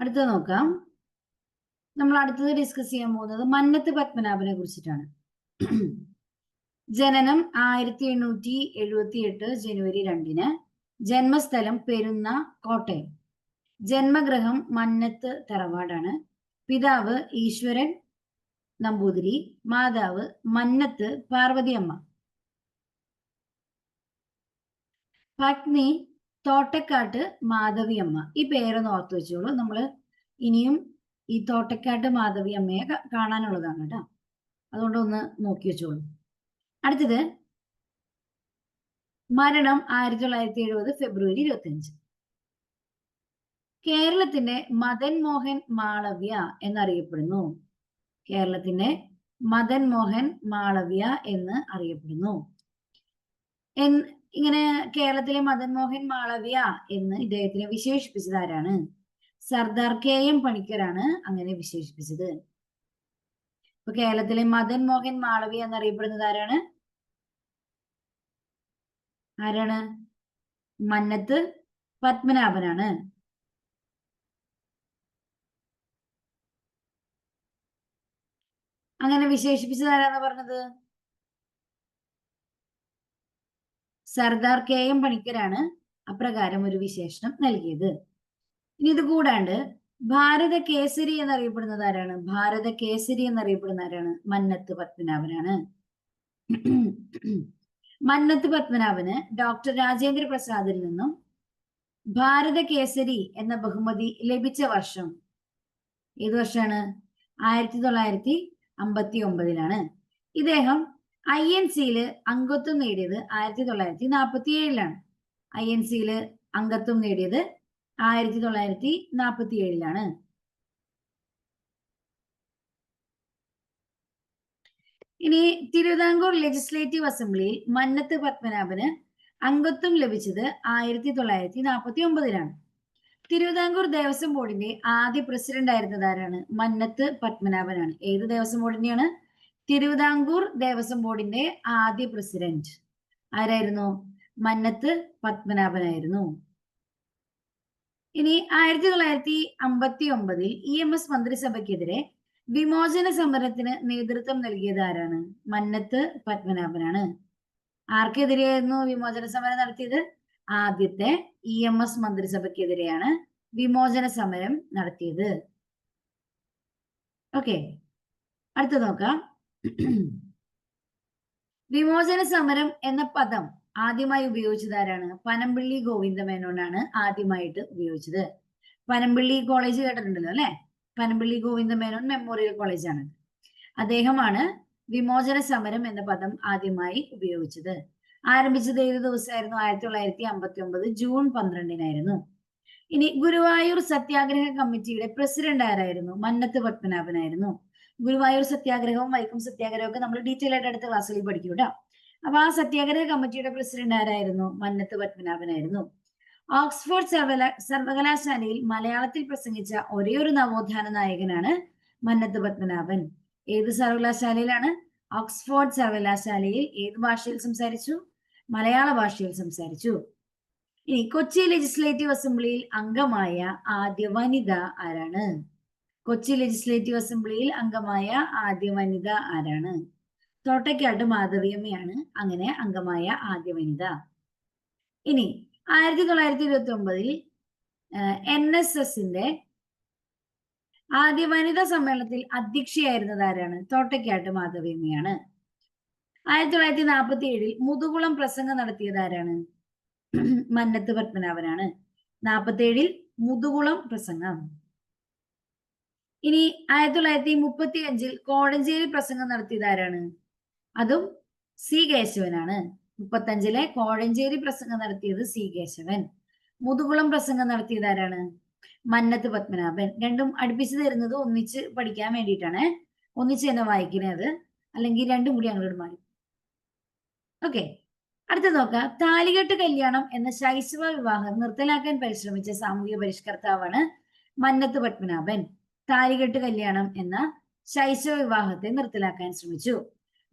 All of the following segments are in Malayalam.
അടുത്തത് നോക്കാം. നമ്മൾ അടുത്തത് ഡിസ്കസ് ചെയ്യാൻ പോകുന്നത് മന്നത്ത് പത്മനാഭനെ കുറിച്ചിട്ടാണ്. ജനനം ആയിരത്തി എണ്ണൂറ്റി എഴുപത്തി എട്ട് ജനുവരി രണ്ടിന്. ജന്മസ്ഥലം പെരുന്ന കോട്ടയം. ജന്മഗ്രഹം മന്നത്ത് തറവാടാണ്. പിതാവ് ഈശ്വരൻ നമ്പൂതിരി മാതാവ് മന്നത്ത് പാർവതിയമ്മ. പത്നി തോട്ടക്കാട്ട് മാധവിയമ്മ. ഈ പേരൊന്ന് ഓർത്തു വെച്ചോളൂ. നമ്മൾ ഇനിയും ഈ തോട്ടക്കാട്ട് മാധവിയമ്മയെ കാണാനുള്ളതാണ് കേട്ടോ. അതുകൊണ്ട് ഒന്ന് നോക്കി വെച്ചോളൂ. അടുത്തത്. മരണം ആയിരത്തി തൊള്ളായിരത്തി എഴുപത് ഫെബ്രുവരി ഇരുപത്തി അഞ്ച് കേരളത്തിന്റെ മദൻ മോഹൻ മാളവ്യ എന്നറിയപ്പെടുന്നു. കേരളത്തിന്റെ മദൻ മോഹൻ മാളവ്യ എന്ന് അറിയപ്പെടുന്നു. ഇങ്ങനെ കേരളത്തിലെ മദൻ മോഹൻ മാളവ്യ എന്ന് ഇദ്ദേഹത്തിനെ വിശേഷിപ്പിച്ചത് ആരാണ്? സർദാർ കെ എം പണിക്കരാണ് അങ്ങനെ വിശേഷിപ്പിച്ചത്. ഇപ്പൊ കേരളത്തിലെ മദൻ മോഹൻ മാളവ്യ എന്നറിയപ്പെടുന്നത് ആരാണ്? ആരാണ്? മന്നത്ത് പത്മനാഭനാണ്. അങ്ങനെ വിശേഷിപ്പിച്ചത് ആരാന്ന് പറഞ്ഞത്? സർദാർ കെ എം പണിക്കരാണ് അപ്രകാരം ഒരു വിശേഷണം നൽകിയത്. ഇനി ഇത് കൂടാണ്ട് ഭാരത കേസരി എന്നറിയപ്പെടുന്നത് ആരാണ്? ഭാരത കേസരി എന്നറിയപ്പെടുന്ന ആരാണ്? മന്നത്ത് പത്മനാഭനാണ്. മന്നത്ത് പത്മനാഭന് ഡോക്ടർ രാജേന്ദ്ര പ്രസാദിൽ നിന്നും ഭാരത കേസരി എന്ന ബഹുമതി ലഭിച്ച വർഷം ഏത് വർഷമാണ്? ആയിരത്തി തൊള്ളായിരത്തി അമ്പത്തി ഒമ്പതിലാണ്. ഇദ്ദേഹം ഐ എൻ സിയിൽ അംഗത്വം നേടിയത് ആയിരത്തി തൊള്ളായിരത്തി നാൽപ്പത്തി ഏഴിലാണ് ഐ എൻ സിയിൽ അംഗത്വം നേടിയത് ആയിരത്തി തൊള്ളായിരത്തി നാൽപ്പത്തി ഏഴിലാണ് ഇനി തിരുവിതാംകൂർ ലെജിസ്ലേറ്റീവ് അസംബ്ലിയിൽ മന്നത്ത് പത്മനാഭന് അംഗത്വം ലഭിച്ചത് ആയിരത്തി തൊള്ളായിരത്തി നാൽപ്പത്തി ഒമ്പതിലാണ് തിരുവിതാംകൂർ ദേവസ്വം ബോർഡിന്റെ ആദ്യ പ്രസിഡന്റ് ആയിരുന്നത് ആരാണ്? മന്നത്ത് പത്മനാഭനാണ്. ഏത് ദേവസ്വം ബോർഡിന്റെയാണ്? തിരുവിതാംകൂർ ദേവസ്വം ബോർഡിന്റെ ആദ്യ പ്രസിഡന്റ്. ആരായിരുന്നു? മന്നത്ത് പത്മനാഭനായിരുന്നു. ഇനി ആയിരത്തി തൊള്ളായിരത്തി അമ്പത്തി ഒമ്പതിൽ ഇ എം എസ് മന്ത്രിസഭയ്ക്കെതിരെ വിമോചന സമരത്തിന് നേതൃത്വം നൽകിയത് ആരാണ്? മന്നത്ത് പത്മനാഭനാണ്. ആർക്കെതിരെയായിരുന്നു വിമോചന സമരം നടത്തിയത്? ആദ്യത്തെ ഇ എം എസ് മന്ത്രിസഭയ്ക്കെതിരെയാണ് വിമോചന സമരം നടത്തിയത്. ഓക്കെ. അടുത്ത നോക്കാം. വിമോചന സമരം എന്ന പദം ആദ്യമായി ഉപയോഗിച്ചത് ആരാണ്? പനമ്പിള്ളി ഗോവിന്ദമേനോനാണ് ആദ്യമായിട്ട് ഉപയോഗിച്ചത്. പനമ്പിള്ളി കോളേജ് കേട്ടിട്ടുണ്ടല്ലോ അല്ലെ? പനമ്പിള്ളി ഗോവിന്ദമേനോൻ മെമ്മോറിയൽ കോളേജാണ് അദ്ദേഹമാണ് വിമോചന സമരം എന്ന പദം ആദ്യമായി ഉപയോഗിച്ചത്. ആരംഭിച്ചത് ഏത് ദിവസമായിരുന്നു? ആയിരത്തി തൊള്ളായിരത്തി അമ്പത്തി ഒമ്പത് ജൂൺ പന്ത്രണ്ടിനായിരുന്നു. ഇനി ഗുരുവായൂർ സത്യാഗ്രഹ കമ്മിറ്റിയുടെ പ്രസിഡന്റ് ആരായിരുന്നു? മന്നത്ത് പത്മനാഭനായിരുന്നു. ഗുരുവായൂർ സത്യാഗ്രഹവും വൈക്കം സത്യാഗ്രഹവും ഒക്കെ നമ്മൾ ഡീറ്റെയിൽ ആയിട്ട് അടുത്ത ക്ലാസ്സിൽ പഠിക്കും കേട്ടോ അപ്പൊ ആ സത്യാഗ്രഹ കമ്മിറ്റിയുടെ പ്രസിഡന്റ് ആരായിരുന്നു? മന്നത്ത് പത്മനാഭനായിരുന്നു ഓക്സ്ഫോർഡ് സർവകല സർവകലാശാലയിൽ മലയാളത്തിൽ പ്രസംഗിച്ച ഒരേ ഒരു നവോത്ഥാന നായകനാണ് മന്നത്ത് പത്മനാഭൻ. ഏത് സർവകലാശാലയിലാണ്? ഓക്സ്ഫോർഡ് സർവകലാശാലയിൽ ഏത് ഭാഷയിൽ സംസാരിച്ചു? മലയാള ഭാഷയിൽ സംസാരിച്ചു. ഇനി കൊച്ചി ലെജിസ്ലേറ്റീവ് അസംബ്ലിയിൽ അംഗമായ ആദ്യ വനിത ആരാണ്? കൊച്ചി ലെജിസ്ലേറ്റീവ് അസംബ്ലിയിൽ അംഗമായ ആദ്യ വനിത ആരാണ്? തോട്ടയ്ക്കാട്ട് മാധവിയമ്മയാണ് അങ്ങനെ അംഗമായ ആദ്യ വനിത. ഇനി ആയിരത്തി തൊള്ളായിരത്തി ഇരുപത്തി ഒമ്പതിൽ എൻ എസ് എസിന്റെ ആദ്യ വനിതാ സമ്മേളനത്തിൽ അധ്യക്ഷയായിരുന്നത് ആരാണ്? തോട്ടയ്ക്കാട്ട് മാധവിയമ്മയാണ്. ആയിരത്തി തൊള്ളായിരത്തി നാൽപ്പത്തി ഏഴിൽ മുതുകുളം പ്രസംഗം നടത്തിയത് ആരാണ്? മന്നത്ത് പത്മനാഭനാണ്. നാൽപ്പത്തി ഏഴിൽ മുതുകുളം പ്രസംഗം. ഇനി ആയിരത്തി തൊള്ളായിരത്തി മുപ്പത്തി അഞ്ചിൽ കോടഞ്ചേരി പ്രസംഗം നടത്തിയത് ആരാണ് അതും സി കേശവനാണ്. മുപ്പത്തഞ്ചിലെ കോഴഞ്ചേരി പ്രസംഗം നടത്തിയത് സി കേശവൻ. മുതുകുളം പ്രസംഗം നടത്തിയത് ആരാണ് മന്നത്ത് പത്മനാഭൻ. രണ്ടും അടുപ്പിച്ച് തരുന്നത് ഒന്നിച്ച് പഠിക്കാൻ വേണ്ടിയിട്ടാണ്. ഒന്നിച്ച് തന്നെ വായിക്കുന്നത് അല്ലെങ്കിൽ രണ്ടും കൂടി അങ്ങോട്ട് മാറി. ഓക്കെ. അടുത്ത നോക്കാം. താലികെട്ട് കല്യാണം എന്ന ശൈശവ വിവാഹം നിർത്തലാക്കാൻ പരിശ്രമിച്ച സാമൂഹിക പരിഷ്കർത്താവാണ് മന്നത്ത് പത്മനാഭൻ. താലികെട്ട് കല്യാണം എന്ന ശൈശവ വിവാഹത്തെ നിർത്തലാക്കാൻ ശ്രമിച്ചു.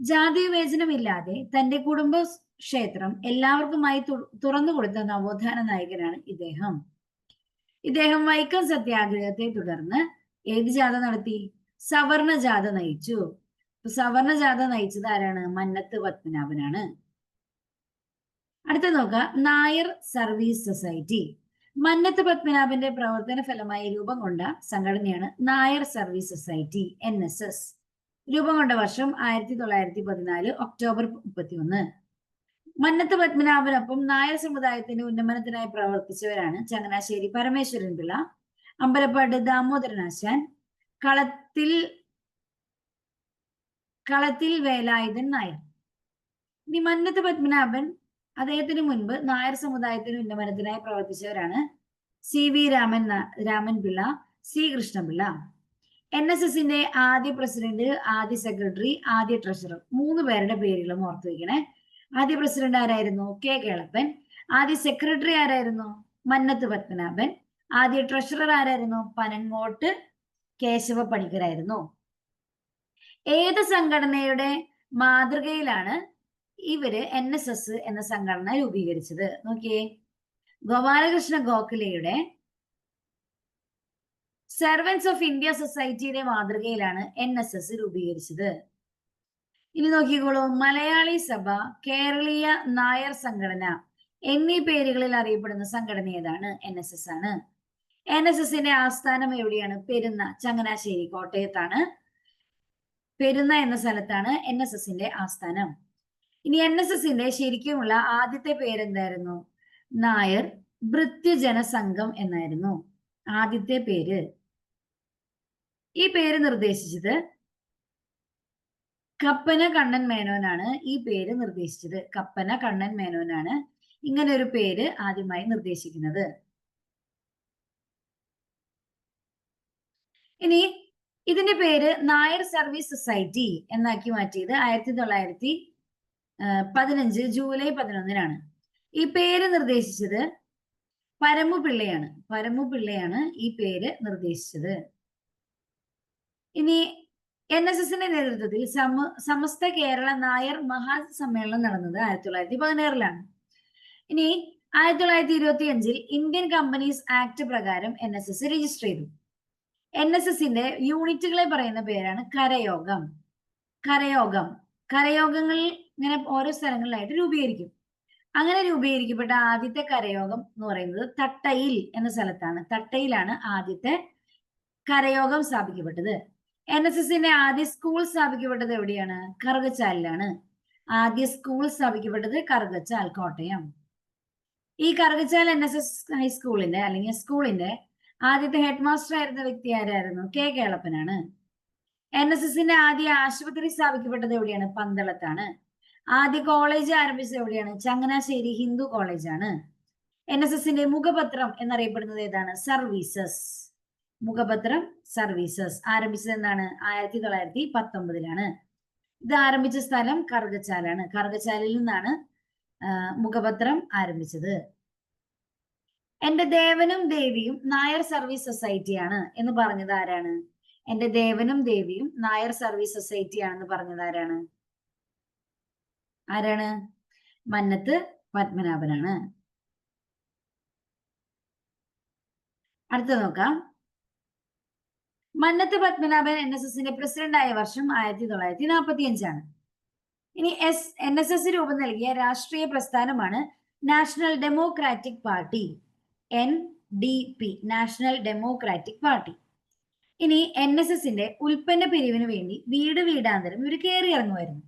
ജാതി വിവേചനമില്ലാതെ തന്റെ കുടുംബ ക്ഷേത്രം എല്ലാവർക്കുമായി തുറന്നു കൊടുത്ത നവോത്ഥാന നായകനാണ് ഇദ്ദേഹം. ഇദ്ദേഹം വൈക്കം സത്യാഗ്രഹത്തെ തുടർന്ന് ഏത് ജാഥ നടത്തി? സവർണ ജാഥ നയിച്ചു. സവർണ ജാഥ നയിച്ചത് ആരാണ്? മന്നത്ത് പത്മനാഭനാണ്. അടുത്ത നോക്കുക നായർ സർവീസ് സൊസൈറ്റി. മന്നത്ത് പത്മനാഭന്റെ പ്രവർത്തന ഫലമായി രൂപം കൊണ്ട സംഘടനയാണ് Nair service society N S S. രൂപം കൊണ്ട വർഷം ആയിരത്തി തൊള്ളായിരത്തി പതിനാല് ഒക്ടോബർ മുപ്പത്തി ഒന്ന് മന്നത്ത് പത്മനാഭനൊപ്പം നായർ സമുദായത്തിന്റെ ഉന്നമനത്തിനായി പ്രവർത്തിച്ചവരാണ് ചങ്ങനാശ്ശേരി പരമേശ്വരൻ പിള്ള അമ്പലപ്പാട് ദാമോദരനാശാൻ കളത്തിൽ കളത്തിൽ വേലായുധൻ നായർ. ഇനി മന്നത്ത് പത്മനാഭൻ അദ്ദേഹത്തിന് മുൻപ് നായർ സമുദായത്തിന് ഉന്നമനത്തിനായി പ്രവർത്തിച്ചവരാണ് C V Raman Raman Pillai C Krishnapillai. N S എസിന്റെ ആദ്യ പ്രസിഡന്റ് ആദ്യ സെക്രട്ടറി ആദ്യ ട്രഷറർ മൂന്ന് പേരുടെ പേരുകളും ഓർത്തു വയ്ക്കണേ ആദ്യ പ്രസിഡന്റ് ആരായിരുന്നു? കെ കേളപ്പൻ. ആദ്യ സെക്രട്ടറി ആരായിരുന്നു? മന്നത്ത് പത്മനാഭൻ. ആദ്യ ട്രഷറർ ആരായിരുന്നു? പനങ്ങോട്ട് കേശവ പണിക്കരായിരുന്നു. ഏത് സംഘടനയുടെ മാതൃകയിലാണ് ഇവർ എൻ എസ് എസ് എന്ന സംഘടന രൂപീകരിച്ചത്. നോക്കിയേ. ഗോപാലകൃഷ്ണ ഗോഖലെയുടെ സെർവൻസ് ഓഫ് ഇന്ത്യ സൊസൈറ്റിയുടെ മാതൃകയിലാണ് എൻ എസ് എസ് രൂപീകരിച്ചത്. ഇനി നോക്കിക്കോളൂ. മലയാളി സഭ കേരളീയ നായർ സംഘടന എന്നീ പേരുകളിൽ അറിയപ്പെടുന്ന സംഘടന ഏതാണ്? എൻ എസ് എസ് ആണ്. എൻ എസ് എസിന്റെ ആസ്ഥാനം എവിടെയാണ്? പെരുന്ന ചങ്ങനാശ്ശേരി കോട്ടയത്താണ്. പെരുന്ന എന്ന സ്ഥലത്താണ് എൻ എസ് എസിന്റെ ആസ്ഥാനം. ഇനി എൻ എസ് എസിന്റെ ശരിക്കുമുള്ള ആദ്യത്തെ പേരെന്തായിരുന്നു? നായർ ഭൃത്യജന സംഘം എന്നായിരുന്നു. ആദ്യത്തെ പേര്. ഈ പേര് നിർദ്ദേശിച്ചത് കപ്പന കണ്ണൻ മേനോനാണ്. ഈ പേര് നിർദ്ദേശിച്ചത് കപ്പന കണ്ണൻ മേനോനാണ്. ഇങ്ങനെ ഒരു പേര് ആദ്യമായി നിർദ്ദേശിക്കുന്നത്. ഇനി ഇതിന്റെ പേര് നായർ സർവീസ് സൊസൈറ്റി എന്നാക്കി മാറ്റിയത് ആയിരത്തി തൊള്ളായിരത്തി പതിനഞ്ച് ജൂലൈ പതിനൊന്നിനാണ്. ഈ പേര് നിർദ്ദേശിച്ചത് പരമു പിള്ളയാണ് പരമു പിള്ളയാണ് ഈ പേര് നിർദ്ദേശിച്ചത്. ഇനി എൻ എസ് എസിന്റെ നേതൃത്വത്തിൽ സമ സമസ്ത കേരള നായർ മഹാസമ്മേളനം നടന്നത് ആയിരത്തി തൊള്ളായിരത്തി പതിനാറിലാണ് ഇനി ആയിരത്തി തൊള്ളായിരത്തി ഇരുപത്തി അഞ്ചിൽ ഇന്ത്യൻ കമ്പനീസ് ആക്ട് പ്രകാരം എൻ എസ് എസ് രജിസ്റ്റർ ചെയ്തു. എൻ എസ് എസിന്റെ യൂണിറ്റുകളെ പറയുന്ന പേരാണ് കരയോഗം. കരയോഗം. കരയോഗങ്ങൾ ഇങ്ങനെ ഓരോ സ്ഥലങ്ങളിലായിട്ട് രൂപീകരിക്കും. അങ്ങനെ രൂപീകരിക്കപ്പെട്ട ആദ്യത്തെ കരയോഗം എന്ന് പറയുന്നത് തട്ടയിൽ എന്ന സ്ഥലത്താണ്. തട്ടയിലാണ് ആദ്യത്തെ കരയോഗം സ്ഥാപിക്കപ്പെട്ടത്. എൻ എസ് എസിന്റെ ആദ്യ സ്കൂൾ സ്ഥാപിക്കപ്പെട്ടത് എവിടെയാണ്? കറുകച്ചാലിലാണ്. ആദ്യ സ്കൂൾ സ്ഥാപിക്കപ്പെട്ടത് കറുകച്ചാൽ കോട്ടയം. ഈ കറുകച്ചാൽ എൻ എസ് എസ് ഹൈസ്കൂളിന്റെ അല്ലെങ്കിൽ സ്കൂളിന്റെ ആദ്യത്തെ ഹെഡ് മാസ്റ്റർ ആയിരുന്ന വ്യക്തി ആരായിരുന്നു? കെ കേളപ്പനാണ്. എൻ എസ് എസിന്റെ ആദ്യ ആശുപത്രി സ്ഥാപിക്കപ്പെട്ടത് എവിടെയാണ്? പന്തളത്താണ്. ആദ്യ കോളേജ് ആരംഭിച്ചത് എവിടെയാണ്? ചങ്ങനാശ്ശേരി ഹിന്ദു കോളേജാണ് എൻ എസ് എസിന്റെ മുഖപത്രം എന്നറിയപ്പെടുന്നത് ഏതാണ്? സർവീസസ് മുഖപത്രം സർവീസസ് ആരംഭിച്ചത് എന്താണ്? ആയിരത്തി തൊള്ളായിരത്തി പത്തൊമ്പതിലാണ്. ഇത് ആരംഭിച്ച സ്ഥലം കറുകച്ചാലാണ്. കറുകച്ചാലിൽ നിന്നാണ് മുഖപത്രം ആരംഭിച്ചത്. എന്റെ ദേവനും ദേവിയും നായർ സർവീസ് സൊസൈറ്റിയാണ് എന്ന് പറഞ്ഞത് ആരാണ്? എന്റെ ദേവനും ദേവിയും നായർ സർവീസ് സൊസൈറ്റി ആണെന്ന് പറഞ്ഞത് ആരാണ്? ആരാണ്? മന്നത്ത് പത്മനാഭനാണ്. അടുത്ത നോക്കാം. മന്നത്ത് പത്മനാഭൻ എൻ എസ് എസിന്റെ പ്രസിഡന്റ് ആയ വർഷം ആയിരത്തി തൊള്ളായിരത്തി നാൽപ്പത്തി അഞ്ചാണ് ഇനി എസ് എൻ എസ് എസ് രൂപം നൽകിയ രാഷ്ട്രീയ പ്രസ്ഥാനമാണ് national democratic party N D P national democratic party. ഇനി എൻ എസ് എസിന്റെ ഉൽപ്പന്ന പിരിവിന് വേണ്ടി വീട് വീടാന്തരം ഇവർ കയറി ഇറങ്ങുമായിരുന്നു.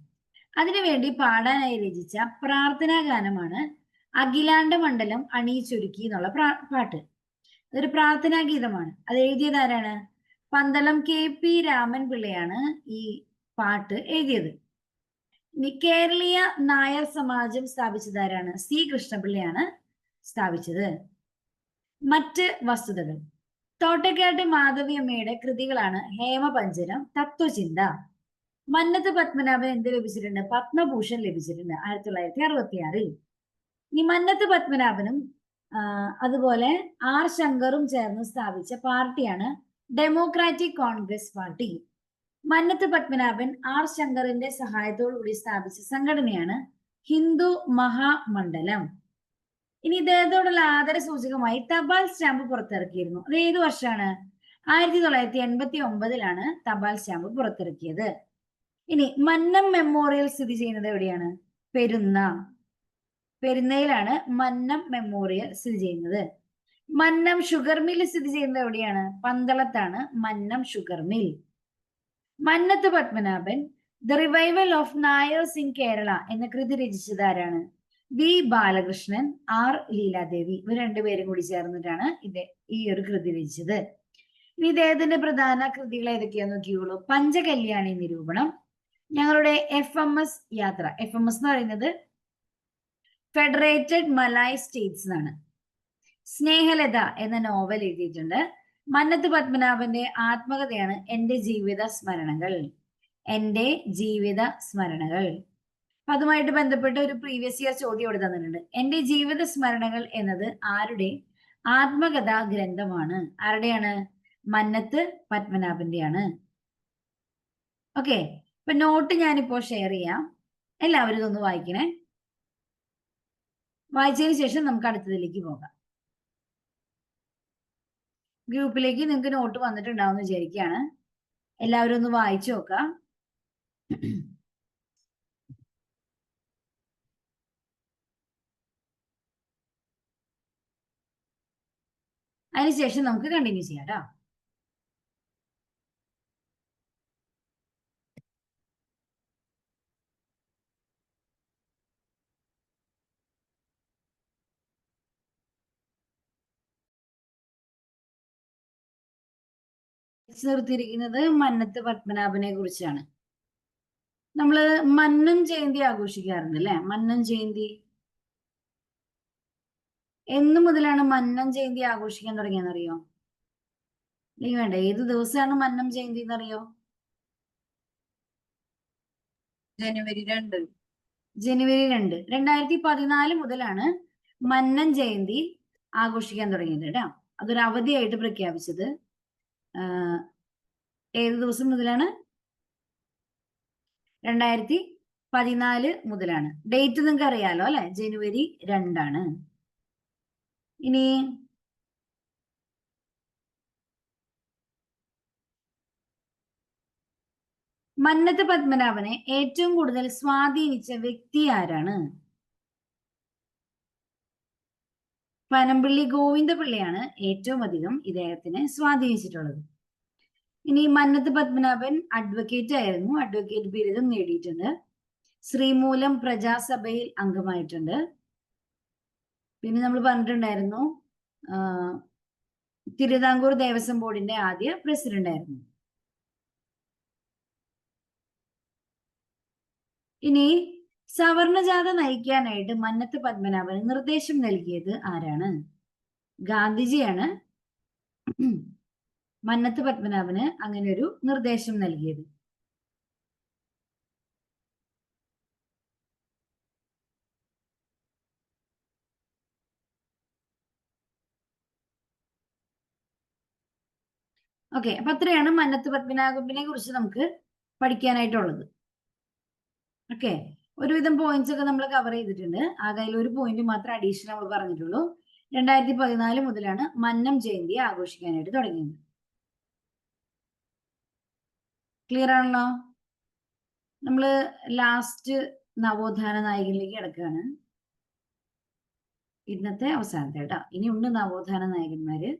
അതിനുവേണ്ടി പാടാനായി രചിച്ച പ്രാർത്ഥനാ ഗാനമാണ് അഖിലാണ്ട മണ്ഡലം അണിയിച്ചൊരുക്കി എന്നുള്ള പാട്ട്. അതൊരു പ്രാർത്ഥനാ ഗീതമാണ്. അത് എഴുതിയത് ആരാണ്? പന്തളം കെ പി രാമൻ പിള്ളയാണ് ഈ പാട്ട് എഴുതിയത്. കേരളീയ നായർ സമാജം സ്ഥാപിച്ചത് ആരാണ്? സി കൃഷ്ണപിള്ളയാണ് സ്ഥാപിച്ചത്. മറ്റ് വസ്തുതകൾ. തോട്ടക്കാട്ട് മാധവിയമ്മയുടെ കൃതികളാണ് ഹേമപഞ്ചരം തത്വചിന്ത. മന്നത്ത് പത്മനാഭൻ എന്ത് ലഭിച്ചിട്ടുണ്ട്? പത്മഭൂഷൺ ലഭിച്ചിട്ടുണ്ട് ആയിരത്തി തൊള്ളായിരത്തി അറുപത്തി ആറിൽ ഈ മന്നത്ത് പത്മനാഭനും അതുപോലെ ആർ ശങ്കറും ചേർന്ന് സ്ഥാപിച്ച പാർട്ടിയാണ് democratic congress party. Mannath Padmanabhan R ശങ്കറിന്റെ സഹായത്തോടുകൂടി സ്ഥാപിച്ച സംഘടനയാണ് ഹിന്ദു മഹാമണ്ഡലം. ഇനി ഇദ്ദേഹത്തോടുള്ള ആദര സൂചകമായി തപാൽ സ്റ്റാമ്പ് പുറത്തിറക്കിയിരുന്നു. അത് ഏത് വർഷമാണ്? ആയിരത്തി തൊള്ളായിരത്തി എൺപത്തി ഒമ്പതിലാണ് തപാൽ സ്റ്റാമ്പ് പുറത്തിറക്കിയത്. ഇനി മന്നം മെമ്മോറിയൽ സ്ഥിതി ചെയ്യുന്നത് എവിടെയാണ്? പെരുന്ന. പെരുന്നയിലാണ് മന്നം മെമ്മോറിയൽ സ്ഥിതി ചെയ്യുന്നത്. മന്നം ഷുഗർ മിൽ സ്ഥിതി ചെയ്യുന്നത് എവിടെയാണ്? പന്തളത്താണ് Mannam sugar mill Mannath Padmanabhan the revival of Nairs in Kerala എന്ന കൃതി രചിച്ചത് ആരാണ്? V Balakrishnan R Leeladevi. ഇവർ രണ്ടുപേരും കൂടി ചേർന്നിട്ടാണ് ഇത് ഈ ഒരു കൃതി രചിച്ചത്. ഇനി ഇദ്ദേഹത്തിന്റെ പ്രധാന കൃതികൾ ഏതൊക്കെയാന്ന് നോക്കിയുള്ളൂ പഞ്ചകല്യാണി നിരൂപണം ഞങ്ങളുടെ എഫ് എം എസ് യാത്ര. എഫ് എം എസ് എന്ന് പറയുന്നത് ഫെഡറേറ്റഡ് മലായ് സ്റ്റേറ്റ്സ് എന്നാണ്. സ്നേഹലത എന്ന നോവൽ എഴുതിയിട്ടുണ്ട്. മന്നത്ത് പത്മനാഭന്റെ ആത്മകഥയാണ് എന്റെ ജീവിത സ്മരണകൾ. എന്റെ ജീവിത സ്മരണകൾ. അപ്പൊ അതുമായിട്ട് ബന്ധപ്പെട്ട് ഒരു പ്രീവിയസ് ഇയർ ചോദ്യം ഇവിടെ തന്നിട്ടുണ്ട്. എന്റെ ജീവിത സ്മരണകൾ എന്നത് ആരുടെ ആത്മകഥാ ഗ്രന്ഥമാണ്? ആരുടെയാണ്? മന്നത്ത് പത്മനാഭന്റെയാണ്. ഓക്കെ ഇപ്പൊ നോട്ട് ഞാനിപ്പോ ഷെയർ ചെയ്യാം. എല്ലാവരും ഇതൊന്ന് വായിക്കണേ. വായിച്ചതിന് ശേഷം നമുക്ക് അടുത്തതിലേക്ക് പോകാം. ഗ്രൂപ്പിലേക്ക് നിങ്ങൾക്ക് നോട്ട് വന്നിട്ടുണ്ടാവും വിചാരിക്കുകയാണ്. എല്ലാവരും ഒന്ന് വായിച്ചു നോക്കാം. അതിനുശേഷം നമുക്ക് കണ്ടിന്യൂ ചെയ്യാം കേട്ടോ നിർത്തിയിരിക്കുന്നത് മന്നത്ത് പത്മനാഭനെ കുറിച്ചാണ്. നമ്മൾ മന്നം ജയന്തി ആഘോഷിക്കാറുണ്ട് അല്ലെ? മന്നം ജയന്തി. എന്ന് മുതലാണ് മന്നം ജയന്തി ആഘോഷിക്കാൻ തുടങ്ങിയെന്നറിയോ അല്ലെങ്കിൽ വേണ്ട ഏത് ദിവസമാണ് മന്നം ജയന്തി എന്നറിയോ ജനുവരി രണ്ട്. ജനുവരി രണ്ട്. രണ്ടായിരത്തി പതിനാല് മുതലാണ് മന്നൻ ജയന്തി ആഘോഷിക്കാൻ തുടങ്ങിയത് കേട്ടോ. അതൊരു അവധിയായിട്ട് പ്രഖ്യാപിച്ചത്. ഏത് ദിവസം മുതലാണ്? രണ്ടായിരത്തി പതിനാല് മുതലാണ്. ഡേറ്റ് നിങ്ങൾക്ക് അറിയാലോ അല്ലെ? ജനുവരി രണ്ടാണ്. ഇനി മന്നത്ത് പത്മനാഭനെ ഏറ്റവും കൂടുതൽ സ്വാധീനിച്ച വ്യക്തി ആരാണ്? പനമ്പിള്ളി ഗോവിന്ദപിള്ളയാണ് ഏറ്റവും അധികം ഇദ്ദേഹത്തിനെ സ്വാധീനിച്ചിട്ടുള്ളത്. ഇനി മന്നത്ത് പത്മനാഭൻ അഡ്വക്കേറ്റ് ആയിരുന്നു. അഡ്വക്കേറ്റ് ബിരുദം നേടിയിട്ടുണ്ട്. ശ്രീമൂലം പ്രജാസഭയിൽ അംഗമായിട്ടുണ്ട്. പിന്നെ നമ്മൾ പറഞ്ഞിട്ടുണ്ടായിരുന്നു തിരുവിതാംകൂർ ദേവസ്വം ബോർഡിന്റെ ആദ്യ പ്രസിഡന്റ് ആയിരുന്നു. ഇനി സവർണജാഥ നയിക്കാനായിട്ട് മന്നത്ത് പത്മനാഭന് നിർദ്ദേശം നൽകിയത് ആരാണ്? ഗാന്ധിജിയാണ്. മന്നത്ത് പത്മനാഭന് അങ്ങനെ ഒരു നിർദ്ദേശം നൽകിയത്. ഓക്കെ അപ്പൊ അത്രയാണ് മന്നത്ത് പത്മനാഭനെ കുറിച്ച് നമുക്ക് പഠിക്കാനായിട്ടുള്ളത്. ഓക്കെ. ഒരുവിധം പോയിന്റ്സ് ഒക്കെ നമ്മൾ കവർ ചെയ്തിട്ടുണ്ട്. ആകെ ഒരു പോയിന്റ് മാത്രം അഡീഷണൽ നമ്മൾ പറഞ്ഞിട്ടുള്ളൂ. രണ്ടായിരത്തി പതിനാല് മുതലാണ് മന്നം ജയന്തി ആഘോഷിക്കാനായിട്ട് തുടങ്ങിയത്. ക്ലിയർ ആണല്ലോ? നമ്മൾ ലാസ്റ്റ് നവോത്ഥാന നായകനിലേക്ക് കിടക്കുകയാണ്. ഇന്നത്തെ അവസാനത്തെ കേട്ടോ. ഇനി ഉണ്ട് നവോത്ഥാന നായകന്മാര്.